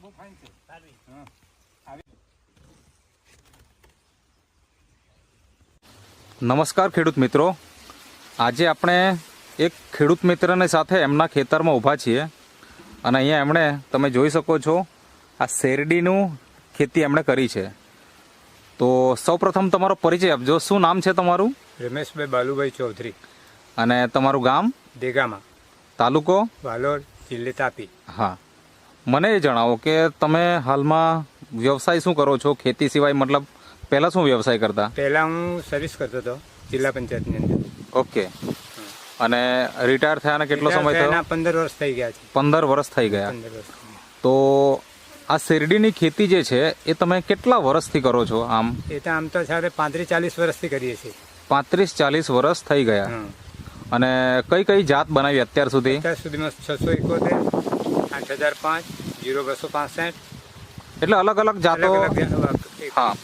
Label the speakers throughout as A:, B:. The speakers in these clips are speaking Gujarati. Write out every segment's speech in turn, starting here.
A: બહુ ફાઇન છે હા
B: નમસ્કાર ખેડૂત મિત્રો. આજે આપણે એક ખેડૂત મિત્રની સાથે એમના ખેતરમાં ઊભા છીએ અને અહીંયા એમણે તમે જોઈ શકો છો આ શેરડીનું ખેતી એમણે કરી છે. તો સૌપ્રથમ તમારો પરિચય આપજો. શું નામ છે તમારું?
A: રમેશભાઈ બાલુભાઈ ચૌધરી.
B: અને તમારું ગામ?
A: દેગામાં.
B: તાલુકો?
A: વાલોર જિલ્લે તાપી.
B: હા. મને એ જણાવો કે તમે હાલમાં વ્યવસાય શું કરો છો? ખેતી સિવાય મતલબ પહેલાં શું વ્યવસાય કરતા?
A: પહેલા હું સર્વિસ કરતો હતો જિલ્લા પંચાયતની અંદર.
B: ઓકે. અને રિટાયર થયાને કેટલો સમય થયો?
A: પંદર વર્ષ થઈ ગયા છે.
B: પંદર વર્ષ થઈ ગયા. તો આ શેરડીની ખેતી જે છે એ તમે કેટલા વર્ષથી કરો છો આમ?
A: એ તો આમ તો સાથે પાંત્રીસ ચાલીસ વર્ષથી કરીએ છીએ.
B: પાંત્રીસ ચાલીસ વર્ષ થઈ ગયા. અને કઈ કઈ જાત બનાવી અત્યાર સુધી?
A: અત્યાર સુધીમાં છસો એકોતેર આઠ હજાર પાંચ જીરો બસો પાસઠ.
B: એટલે અલગ અલગ જાતો હા.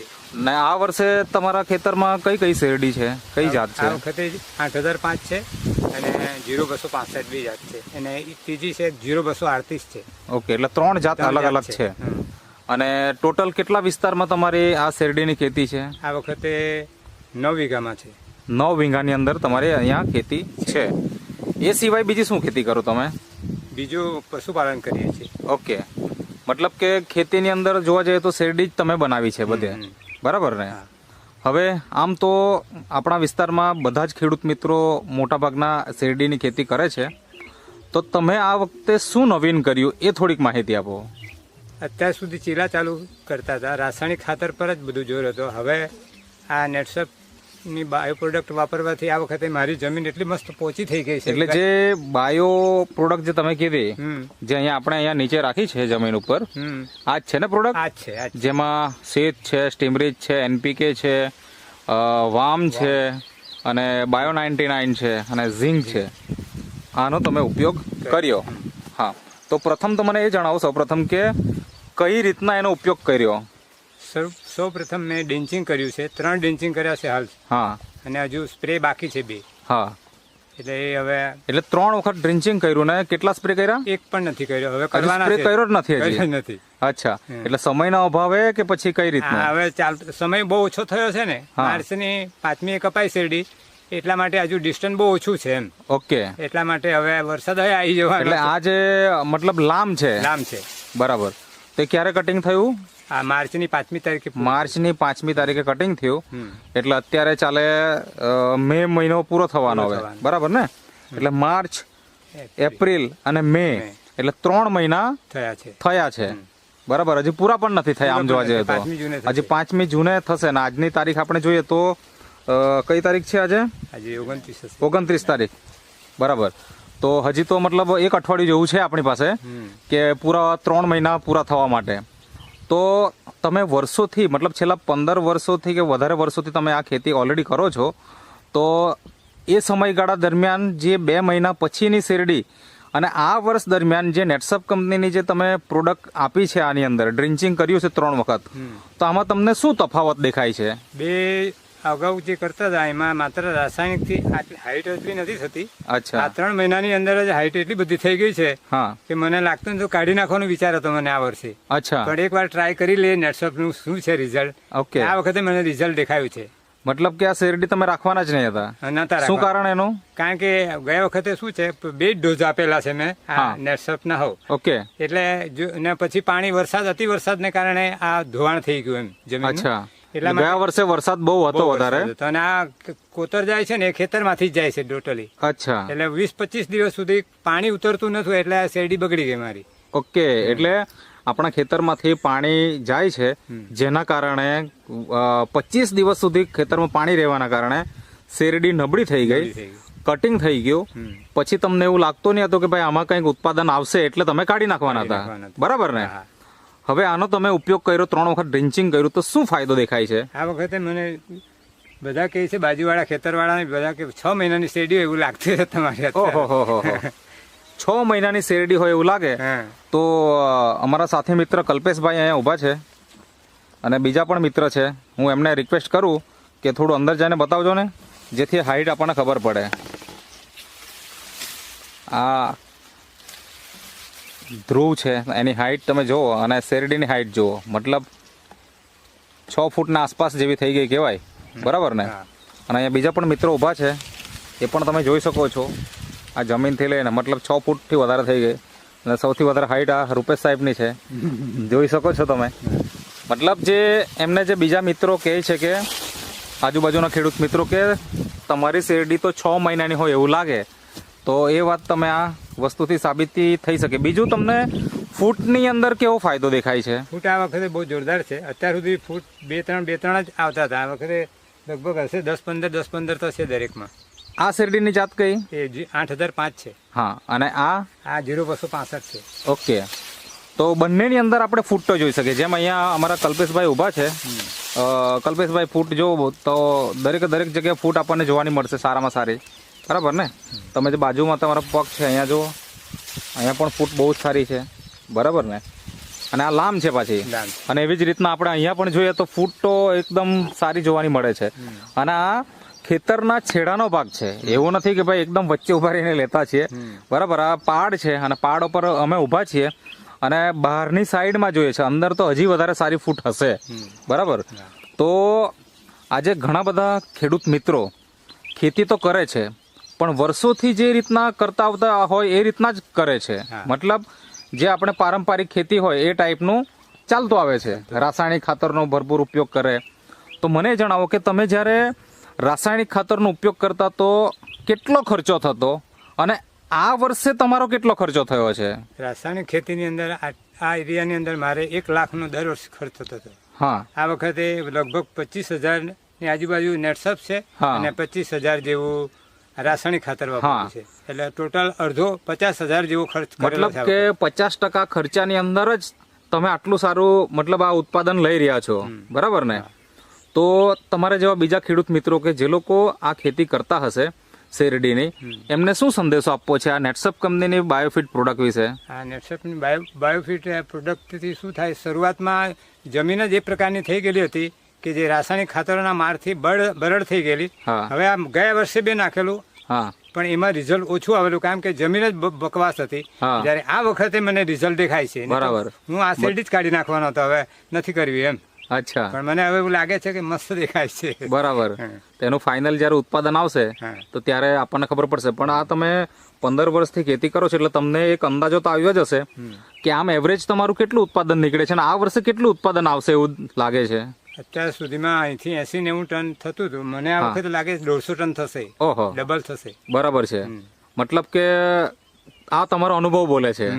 B: ને આ વર્ષે તમારા ખેતરમાં કઈ કઈ શેરડી છે? કઈ જાત
A: આ
B: છે
A: વખતે આઠ હજાર પાંચ છે અને જીરો બસો પાસઠ બી જાત છે. અને ત્રીજી છે જીરો બસો આડત્રીસ છે.
B: ઓકે એટલે ત્રણ જાત અલગ અલગ છે. અને ટોટલ કેટલા વિસ્તારમાં તમારી આ શેરડીની ખેતી છે?
A: આ વખતે નવ વીઘામાં છે.
B: નવ વીઘાની અંદર તમારે અહીંયા ખેતી છે. એ સિવાય બીજી શું ખેતી કરો તમે?
A: બીજું પશુપાલન કરીએ છીએ.
B: ઓકે. મતલબ કે ખેતીની અંદર જોવા જઈએ તો શેરડી જ તમે બનાવી છે બધે. બરાબર ને. હવે આમ તો આપણા વિસ્તારમાં બધા જ ખેડૂત મિત્રો મોટાભાગના શેરડીની ખેતી કરે છે. તો તમે આ વખતે શું નવીન કર્યું? એ થોડીક માહિતી આપો.
A: અત્યાર સુધી ચીલા ચાલુ કરતા હતા. રાસાયણિક ખાતર પર જ બધું જોયું હતું. હવે આ નેટસપની બાયો પ્રોડક્ટ વાપરવાથી આ વખતે મારી જમીન એટલી મસ્ત પોચી થઈ ગઈ છે.
B: એટલે જે બાયો પ્રોડક્ટ જે તમે કીધી જે અહીંયા આપણે અહીંયા નીચે રાખી છે જમીન ઉપર આ જ છે ને પ્રોડક્ટ
A: આ જ છે.
B: જેમાં શેત છે સ્ટીમરીજ છે એનપીકે છે વામ છે અને બાયો નાઇન્ટી નાઇન છે અને ઝીંક છે. આનો તમે ઉપયોગ કર્યો. હા. તો પ્રથમ તો મને એ જણાવો સૌપ્રથમ કે કઈ રીતના એનો ઉપયોગ કર્યો?
A: સૌ પ્રથમ મેં ડેન્ચિંગ કર્યું છે. ત્રણ ડેન્સિંગ કર્યા છે હાલ.
B: હા.
A: અને હજુ સ્પ્રે બાકી છે બે.
B: હા.
A: એટલે એ હવે
B: એટલે ત્રણ વખત ડ્રિન્ચિંગ કર્યું ને કેટલા સ્પ્રે કર્યા?
A: એક પણ નથી કર્યો. હવે કરવાના
B: સ્પ્રે કર્યો જ નથી હજી.
A: નથી.
B: અચ્છા. એટલે સમયના અભાવે કે પછી કઈ રીતના?
A: હવે ચાલ સમય બહુ ઓછો થયો છે ને. માર્ચની પાંચમી કપાઈ શેરડી. એટલા માટે હજુ ડિસ્ટન્સ બહુ ઓછું છે એમ.
B: ઓકે.
A: એટલા માટે હવે વરસાદ હવે આવી જવાનો
B: એટલે આ જે મતલબ લામ છે.
A: લામ છે.
B: બરાબર. તે ક્યારે કટિંગ થયું?
A: આ માર્ચની પાંચમી તારીખે
B: માર્ચની પાંચમી તારીખે કટિંગ થયું. એટલે અત્યારે ચાલે મે મહિનો પૂરો થવાનો હવે. બરાબર ને? એટલે માર્ચ એપ્રિલ. અને મે. એટલે ત્રણ મહિના
A: થયા છે.
B: થયા છે. બરાબર હજી પૂરા પણ નથી થયા આમ જોવા જઈએ તો. હજી પાંચમી જૂને થશે ને આજની તારીખ આપણે જોઈએ તો કઈ તારીખ છે આજે?
A: આજે ઓગણત્રીસ
B: ઓગણત્રીસ તારીખ. બરાબર. તો હજી તો મતલબ એક અઠવાડિયું જેવું છે આપણી પાસે કે પૂરા ત્રણ મહિના પૂરા થવા માટે. તો તમે વર્ષોથી મતલબ છેલ્લા પંદર વર્ષોથી કે વધારે વર્ષોથી તમે આ ખેતી ઓલરેડી કરો છો તો એ સમયગાળા દરમિયાન જે બે મહિના પછીની શેરડી અને આ વર્ષ દરમિયાન જે નેટસપ કંપનીની જે તમે પ્રોડક્ટ આપી છે આની અંદર ડ્રિન્ચિંગ કર્યું છે ત્રણ વખત તો આમાં તમને શું તફાવત દેખાય છે?
A: બે અગાઉ જે કરતા હતા એમાં માત્ર રાસાયણિકથી આટલી હાઈટ એટલી નથી થતી. આ ત્રણ મહિનાની અંદર જ હાઈટ એટલી બધી થઈ ગઈ છે
B: હા.
A: કે મને લાગતું તો કાઢી નાખવાનો વિચાર હતો મને આ વર્ષે.
B: અચ્છા.
A: પણ એકવાર ટ્રાય કરી લે નેટસપનું શું છે રિઝલ્ટ
B: ઓકે
A: આ વખતે મને રિઝલ્ટ દેખાયું છે.
B: મતલબ કે આ શેરડી તમે રાખવાના જ નહીં હતા.
A: નતા
B: શું કારણ એનું?
A: કારણ કે ગયા વખતે શું છે બે જ ડોઝ આપેલા છે મેં આ. નેટસપ ના હોવ.
B: ઓકે
A: એટલે ને પછી પાણી વરસાદ અતિ વરસાદને કારણે આ ધોવાણ થઈ ગયું એમ જમીન
B: અચ્છા.
A: એટલા
B: ગયા વર્ષે વરસાદ બહુ હતો વધારે.
A: અને આ કોતર જાય છે ને એ ખેતરમાંથી જ જાય છે ટોટલી.
B: અચ્છા.
A: એટલે વીસ પચીસ દિવસ સુધી પાણી ઉતરતું નતું એટલે આ શેરડી બગડી ગઈ મારી.
B: ઓકે એટલે આપણા ખેતરમાંથી પાણી જાય છે જેના કારણે પચીસ દિવસ સુધી ખેતરમાં પાણી રહેવાના કારણે શેરડી નબળી થઈ ગઈ. કટિંગ થઈ ગયું. પછી તમને એવું લાગતું નહીં હતું કે ભાઈ આમાં કંઈક ઉત્પાદન આવશે એટલે તમે કાઢી નાખવાના હતા.
A: નાખવાના હતા.
B: બરાબર ને?
A: હા.
B: હવે આનો તમે ઉપયોગ કર્યો ત્રણ વખત ડ્રિન્ચિંગ કર્યું તો શું ફાયદો દેખાય છે?
A: આ વખતે મને બધા કહે છે બાજુવાળા ખેતરવાળા બધા કે છ મહિનાની શેરડી હોય એવું લાગતું છે તમારે
B: ઓહો. છ મહિનાની શેરડી હોય એવું લાગે? તો અમારા સાથી મિત્ર કલ્પેશભાઈ અહીંયા ઊભા છે અને બીજા પણ મિત્ર છે. હું એમને રિક્વેસ્ટ કરું કે થોડું અંદર જઈને બતાવજો ને જેથી હાઈટ આપણને ખબર પડે. આ ધ્રુવ છે. એની હાઈટ તમે જુઓ અને શેરડીની હાઈટ જુઓ. મતલબ છ ફૂટના આસપાસ જેવી થઈ ગઈ કહેવાય. બરાબર ને? અને અહીંયા બીજા પણ મિત્રો ઊભા છે. એ પણ તમે જોઈ શકો છો. આ જમીનથી લઈને મતલબ છ ફૂટથી વધારે થઈ ગઈ. અને સૌથી વધારે હાઈટ આ રૂપેશ સાહેબની છે. જોઈ શકો છો તમે. મતલબ જે એમને જે બીજા મિત્રો કહે છે કે આજુબાજુના ખેડૂત મિત્રો કે તમારી શેરડી તો છ મહિનાની હોય એવું લાગે. તો એ વાત તમે આ વસ્તુથી સાબિતી થઈ શકે. બીજું તમને ફૂટની અંદર કેવો ફાયદો દેખાય છે?
A: ફૂટ આ વખતે બહુ જોરદાર છે. અત્યાર સુધી ફૂટ બે ત્રણ બે ત્રણ જ આવતા હતા. આ વખતે લગભગ હશે દસ પંદર દસ પંદર તો છે દરેકમાં.
B: આ શેરડીની જાત કઈ?
A: એ જી- આઠ હજાર પાંચ છે.
B: હા અને આ?
A: આ જીરો બસો પાસઠ છે.
B: ઓકે. તો બંનેની અંદર આપણે ફૂટ તો જોઈ શકીએ. જેમ અહીંયા અમારા કલ્પેશભાઈ ઊભા છે. કલ્પેશભાઈ ફૂટ જો તો દરેક દરેક જગ્યાએ ફૂટ આપણને જોવાની મળશે સારામાં સારી. બરાબર ને? તમે જે બાજુમાં તમારા પગ છે અહીંયા જુઓ. અહીંયા પણ ફૂટ બહુ જ સારી છે. બરાબર ને? અને આ લાંબ છે પાછી. અને એવી જ રીતના આપણે અહીંયા પણ જોઈએ તો ફૂટ તો એકદમ સારી જોવાની મળે છે. અને આ ખેતરના છેડાનો ભાગ છે. એવું નથી કે ભાઈ એકદમ વચ્ચે ઊભા રહીને લેતા છીએ. બરાબર આ પાડ છે અને પાડ ઉપર અમે ઊભા છીએ. અને બહારની સાઈડમાં જોઈએ છે. અંદર તો હજી વધારે સારી ફૂટ હશે. બરાબર. તો આજે ઘણા બધા ખેડૂત મિત્રો ખેતી તો કરે છે પણ વર્ષોથી જે રીતના કરતા આવતા હોય એ રીતના જ કરે છે. મતલબ જે આપણે પારંપરિક ખેતી હોય એ ટાઈપનું ચાલતું આવે છે. રાસાયણિક ખાતરનો ભરપૂર ઉપયોગ કરે. તો મને જણાવો કે તમે જ્યારે રાસાયણિક ખાતરનો ઉપયોગ કરતા તો કેટલો ખર્ચો થતો અને આ વર્ષે તમારો કેટલો ખર્ચો થયો છે?
A: રાસાયણિક ખેતીની અંદર આ આ એરિયાની અંદર મારે એક લાખનો દર વર્ષે ખર્ચ થતો.
B: હા.
A: આ વખતે લગભગ પચીસ હજારની આજુબાજુ નેટસપ છે. અને પચીસ હજાર જેવું રાસાયણિક ખાતર વાપર્યું. છે. એટલે ટોટલ અડધો પચાસ હજાર જેવો ખર્ચ
B: મતલબ કે પચાસ ટકા ખર્ચાની અંદર જ તમે આટલું સારું મતલબ આ ઉત્પાદન લઈ રહ્યા છો. બરાબર ને? તો તમારા જેવા બીજા ખેડૂત મિત્રો કે જે લોકો આ ખેતી કરતા હશે શેરડીની એમને શું સંદેશો આપવો છે આ નેટસપ કંપનીની બાયોફિટ પ્રોડક્ટ વિશે?
A: આ નેટસપની બાયો બાયોફિટ પ્રોડક્ટથી શું થાય? શરૂઆતમાં જમીન જ એ પ્રકારની થઈ ગયેલી હતી કે જે રાસાયણિક ખાતરોના મારથી બળ બરડ થઈ ગયેલી.
B: હા.
A: હવે આ ગયા વર્ષે બે નાખેલું.
B: હા.
A: પણ એમાં રિઝલ્ટ ઓછું આવેલું કારણ કે જમીન જ બકવાસ હતી. જ્યારે આ વખતે મને રિઝલ્ટ દેખાય છે.
B: બરાબર.
A: હું આ શેરડી જ કાઢી નાખવાનો હતો હવે નથી કરવી એમ.
B: અચ્છા.
A: પણ મને હવે એવું લાગે છે કે મસ્ત દેખાય છે.
B: બરાબર. તેનું ફાઇનલ જ્યારે ઉત્પાદન આવશે તો ત્યારે આપણને ખબર પડશે. પણ આ તમે પંદર વર્ષથી ખેતી કરો છો એટલે તમને એક અંદાજો તો આવ્યો જ હશે કે આમ એવરેજ તમારું કેટલું ઉત્પાદન નીકળે છે અને આ વર્ષે કેટલું ઉત્પાદન આવશે એવું લાગે છે?
A: અત્યાર સુધીમાં અહીંથી એસી નેવું ટન થતું હતું. મને આ. વખતે લાગે દોઢસો ટન થશે.
B: ઓહો.
A: ડબલ થશે.
B: બરાબર છે. મતલબ કે આ તમારો અનુભવ બોલે છે.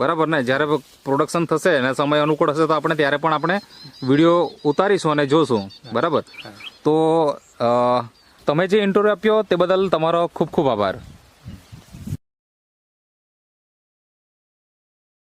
B: બરાબર ને? જ્યારે પ્રોડક્શન થશે અને સમય અનુકૂળ હશે તો આપણે ત્યારે પણ આપણે વીડિયો ઉતારીશું અને જોશું. બરાબર? તો તમે જે ઇન્ટરવ્યુ આપ્યો તે બદલ તમારો ખૂબ ખૂબ આભાર.